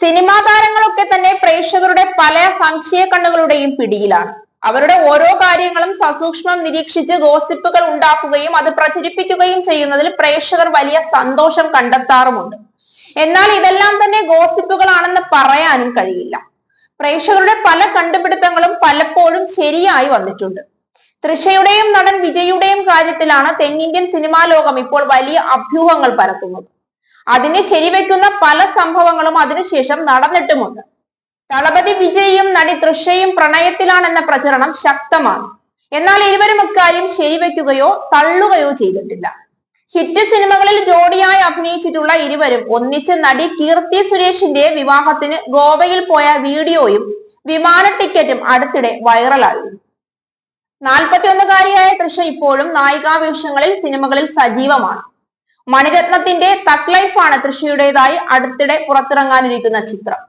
Cinema താരങ്ങളൊക്കെ തന്നെ പ്രേക്ഷകരുടെ പല സംശയ കണ്ണുകളുടെയും പിടിയിലാണ്. അവരുടെ ഓരോ കാര്യങ്ങളും സസൂക്ഷ്മം നിരീക്ഷിച്ച് ഗോസിപ്പുകൾ ഉണ്ടാക്കുകയും അത് പ്രചരിപ്പിക്കുകയും ചെയ്യുന്നതിൽ പ്രേക്ഷകർ വലിയ സന്തോഷം കണ്ടെത്താറുമുണ്ട്. എന്നാൽ ഇതെല്ലാം തന്നെ ഗോസിപ്പുകളാണെന്ന് പറയാനും കഴിയില്ല. പ്രേക്ഷകരുടെ പല കണ്ടുപിടുത്തങ്ങളും പലപ്പോഴും ശരിയായി വന്നിട്ടുണ്ട്. തൃഷയുടെയും നടൻ വിജയുടെയും കാര്യത്തിലാണ് തെന്നിന്ത്യൻ സിനിമാ ലോകം ഇപ്പോൾ വലിയ അഭ്യൂഹങ്ങൾ പരത്തുന്നത്. അതിനെ ശരിവെക്കുന്ന പല സംഭവങ്ങളും അതിനുശേഷം നടന്നിട്ടുമുണ്ട്. തളപതി വിജയും നടി തൃഷയും പ്രണയത്തിലാണെന്ന പ്രചരണം ശക്തമാണ്. എന്നാൽ ഇരുവരും ഇക്കാര്യം ശരിവെക്കുകയോ തള്ളുകയോ ചെയ്തിട്ടില്ല. ഹിറ്റ് സിനിമകളിൽ ജോഡിയായി അഭിനയിച്ചിട്ടുള്ള ഇരുവരും ഒന്നിച്ച് നടി കീർത്തി സുരേഷിന്റെ വിവാഹത്തിന് ഗോവയിൽ പോയ വീഡിയോയും വിമാന ടിക്കറ്റും അടുത്തിടെ വൈറലായിരുന്നു നാൽപ്പത്തിയൊന്നുകാരിയായ തൃഷ ഇപ്പോഴും നായികാവേഷങ്ങളിൽ സിനിമകളിൽ സജീവമാണ്. മണിരത്നത്തിന്റെ തക് ലൈഫാണ് തൃഷയുടേതായി അടുത്തിടെ പുറത്തിറങ്ങാനിരിക്കുന്ന ചിത്രം.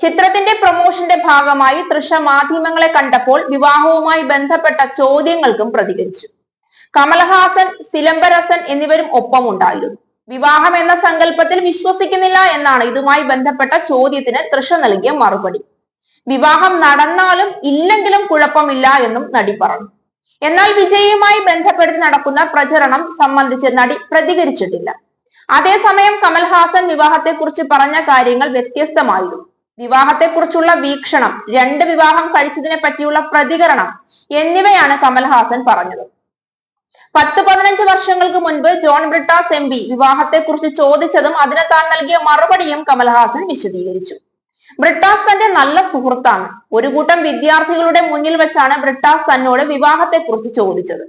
ചിത്രത്തിന്റെ പ്രൊമോഷന്റെ ഭാഗമായി തൃഷ മാധ്യമങ്ങളെ കണ്ടപ്പോൾ വിവാഹവുമായി ബന്ധപ്പെട്ട ചോദ്യങ്ങൾക്കും പ്രതികരിച്ചു. കമൽഹാസൻ സിലംബരസൻ എന്നിവരും ഒപ്പമുണ്ടായിരുന്നു. വിവാഹം എന്ന സങ്കല്പത്തിൽ വിശ്വസിക്കുന്നില്ല എന്നാണ് ഇതുമായി ബന്ധപ്പെട്ട ചോദ്യത്തിന് തൃഷ നൽകിയ മറുപടി. വിവാഹം നടന്നാലും ഇല്ലെങ്കിലും കുഴപ്പമില്ല എന്നും നടി പറഞ്ഞു. എന്നാൽ വിജയുമായി ബന്ധപ്പെടുത്തി നടക്കുന്ന പ്രചരണം സംബന്ധിച്ച് നടി പ്രതികരിച്ചിട്ടില്ല. അതേസമയം കമൽഹാസൻ വിവാഹത്തെക്കുറിച്ച് പറഞ്ഞ കാര്യങ്ങൾ വ്യത്യസ്തമായിരുന്നു. വിവാഹത്തെക്കുറിച്ചുള്ള വീക്ഷണം രണ്ട് വിവാഹം കഴിച്ചതിനെ പറ്റിയുള്ള പ്രതികരണം എന്നിവയാണ് കമൽഹാസൻ പറഞ്ഞത്. പത്ത് പതിനഞ്ച് വർഷങ്ങൾക്ക് മുൻപ് ജോൺ ബ്രിട്ടാസ് എം പി വിവാഹത്തെക്കുറിച്ച് ചോദിച്ചതും അതിന് താൻ നൽകിയ മറുപടിയും കമൽഹാസൻ വിശദീകരിച്ചു. ബ്രിട്ടാസ് തന്റെ നല്ല സുഹൃത്താണ്. ഒരു കൂട്ടം വിദ്യാർത്ഥികളുടെ മുന്നിൽ വെച്ചാണ് ബ്രിട്ടാസ് തന്നോട് വിവാഹത്തെക്കുറിച്ച് ചോദിച്ചത്.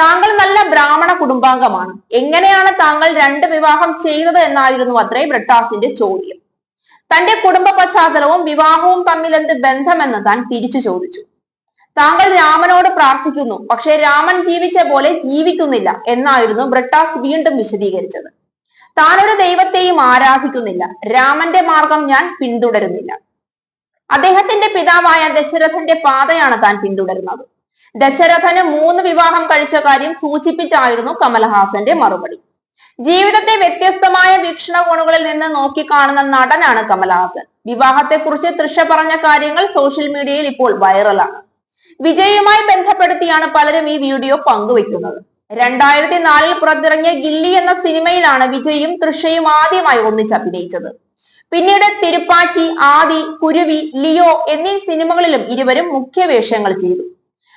താങ്കൾ നല്ല ബ്രാഹ്മണ കുടുംബാംഗമാണ്. എങ്ങനെയാണ് താങ്കൾ രണ്ട് വിവാഹം ചെയ്തത് എന്നായിരുന്നു അത്രേ ബ്രിട്ടാസിന്റെ ചോദ്യം. തന്റെ കുടുംബ പശ്ചാത്തലവും വിവാഹവും തമ്മിൽ എന്ത് ബന്ധമെന്ന് താൻ തിരിച്ചു ചോദിച്ചു. താങ്കൾ രാമനോട് പ്രാർത്ഥിക്കുന്നു പക്ഷെ രാമൻ ജീവിച്ച പോലെ ജീവിക്കുന്നില്ല എന്നായിരുന്നു ബ്രിട്ടാസ് വീണ്ടും വിശദീകരിച്ചത്. താനൊരു ദൈവത്തെയും ആരാധിക്കുന്നില്ല. രാമന്റെ മാർഗം ഞാൻ പിന്തുടരുന്നില്ല. അദ്ദേഹത്തിന്റെ പിതാവായ ദശരഥന്റെ പാതയാണ് താൻ പിന്തുടരുന്നത്. ദശരഥന് മൂന്ന് വിവാഹം കഴിച്ച കാര്യം സൂചിപ്പിച്ചായിരുന്നു കമൽഹാസന്റെ മറുപടി. ജീവിതത്തെ വ്യത്യസ്തമായ വീക്ഷണകോണുകളിൽ നിന്ന് നോക്കിക്കാണുന്ന നടനാണ് കമൽഹാസൻ വിവാഹത്തെക്കുറിച്ച് തൃഷ പറഞ്ഞ കാര്യങ്ങൾ സോഷ്യൽ മീഡിയയിൽ ഇപ്പോൾ വൈറലാണ്. വിജയുമായി ബന്ധപ്പെടുത്തിയാണ് പലരും ഈ വീഡിയോ പങ്കുവെക്കുന്നത്. രണ്ടായിരത്തി നാലിൽ പുറത്തിറങ്ങിയ ഗില്ലി എന്ന സിനിമയിലാണ് വിജയും തൃഷയും ആദ്യമായി ഒന്നിച്ച് അഭിനയിച്ചത്. പിന്നീട് തിരുപ്പാച്ചി ആദി കുരുവി ലിയോ എന്നീ സിനിമകളിലും ഇരുവരും മുഖ്യ വേഷങ്ങൾ ചെയ്തു.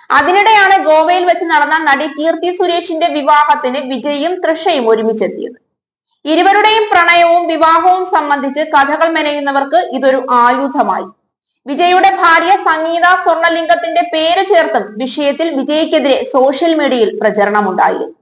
അതിനിടെയാണ് ഗോവയിൽ വെച്ച് നടന്ന നടി കീർത്തി സുരേഷിന്റെ വിവാഹത്തിന് വിജയും തൃഷയും ഒരുമിച്ചെത്തിയത്. ഇരുവരുടെയും പ്രണയവും വിവാഹവും സംബന്ധിച്ച് കഥകൾ മെനയുന്നവർക്ക് ഇതൊരു ആയുധമായി. വിജയുടെ ഭാര്യ സംഗീത സ്വർണലിംഗത്തിന്റെ പേര് ചേർത്തും വിഷയത്തിൽ വിജയ്ക്കെതിരെ സോഷ്യൽ മീഡിയയിൽ പ്രചരണമുണ്ടായിരുന്നു.